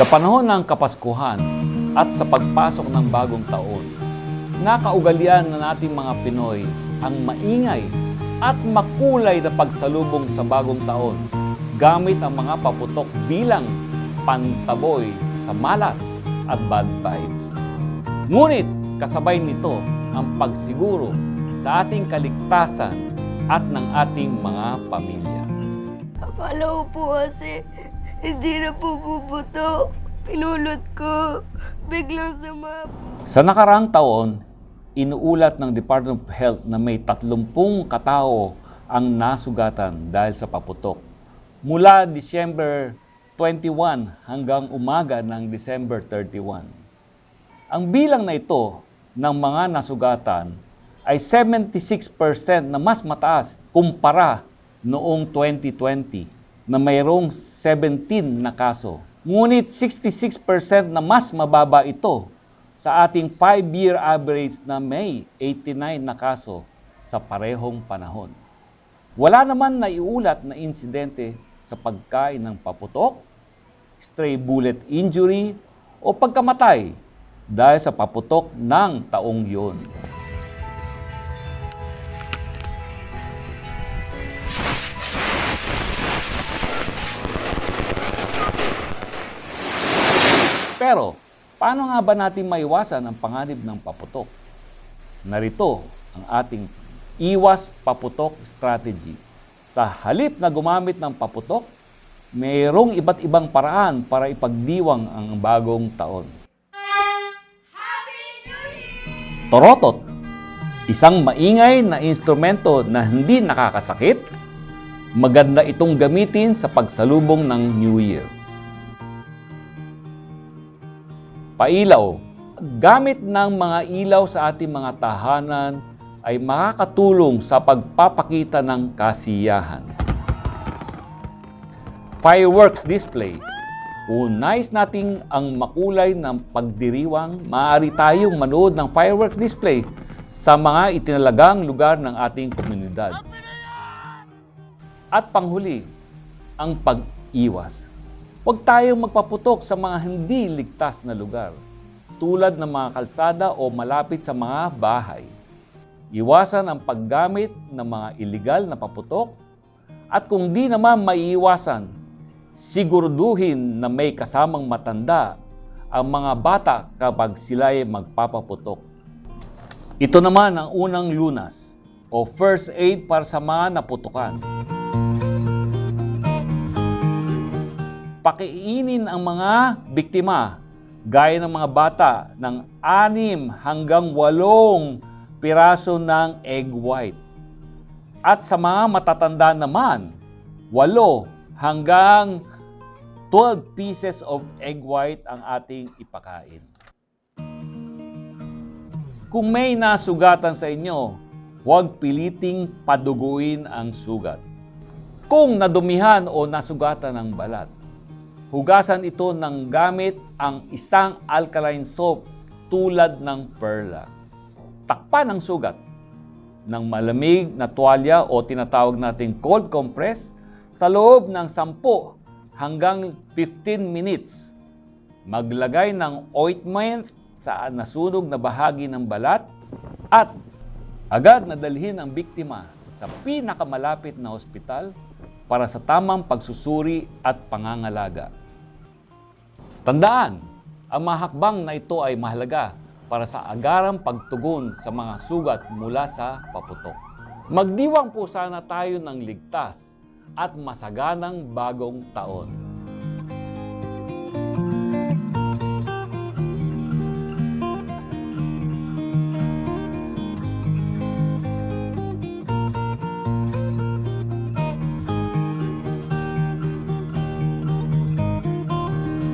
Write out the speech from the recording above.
Sa panahon ng Kapaskuhan at sa pagpasok ng bagong taon, nakaugalian na nating mga Pinoy ang maingay at makulay na pagsalubong sa bagong taon gamit ang mga paputok bilang pantaboy sa malas at bad vibes. Ngunit kasabay nito ang pagsiguro sa ating kaligtasan at ng ating mga pamilya. Akala po kasi hindi na po bubuto. Pinulot ko. Biglang sama po. Sa nakaraang taon, inuulat ng Department of Health na may 30 katao ang nasugatan dahil sa paputok. Mula December 21 hanggang umaga ng December 31. Ang bilang na ito ng mga nasugatan ay 76% na mas mataas kumpara noong 2020 na mayroong 17 na kaso. Ngunit 66% na mas mababa ito sa ating 5-year average na may 89 na kaso sa parehong panahon. Wala naman na iulat na insidente sa pagkain ng paputok, stray bullet injury o pagkamatay dahil sa paputok ng taong yun. Pero, paano nga ba natin maiwasan ang panganib ng paputok? Narito ang ating iwas paputok strategy. Sa halip na gumamit ng paputok, mayroong iba't ibang paraan para ipagdiwang ang bagong taon. Torotot, isang maingay na instrumento na hindi nakakasakit, maganda itong gamitin sa pagsalubong ng New Year. Pailaw. Gamit ng mga ilaw sa ating mga tahanan ay makakatulong sa pagpapakita ng kasiyahan. Fireworks display. Kung nais nating ang makulay ng pagdiriwang, maaari tayong manood ng fireworks display sa mga itinalagang lugar ng ating komunidad. At panghuli, ang pag-iwas. Huwag tayong magpaputok sa mga hindi ligtas na lugar, tulad ng mga kalsada o malapit sa mga bahay. Iwasan ang paggamit ng mga illegal na paputok at kung di naman maiiwasan, siguraduhin na may kasamang matanda ang mga bata kapag sila ay magpapaputok. Ito naman ang unang lunas o first aid para sa mga naputukan. Pakiinin ang mga biktima gaya ng mga bata ng anim hanggang walong piraso ng egg white. At sa mga matatanda naman, walo hanggang 12 pieces of egg white ang ating ipakain. Kung may nasugatan sa inyo, huwag piliting paduguin ang sugat. Kung nadumihan o nasugatan ng balat, Hugasan ito ng gamit ang isang alkaline soap tulad ng perla. Takpan ang sugat ng malamig na tuwalya o tinatawag nating cold compress sa loob ng 10 hanggang 15 minutes. Maglagay ng ointment sa nasunog na bahagi ng balat at agad na dalhin ang biktima sa pinakamalapit na ospital para sa tamang pagsusuri at pangangalaga. Tandaan, ang mga hakbang na ito ay mahalaga para sa agarang pagtugon sa mga sugat mula sa paputok. Magdiwang po sana tayo ng ligtas at masaganang bagong taon.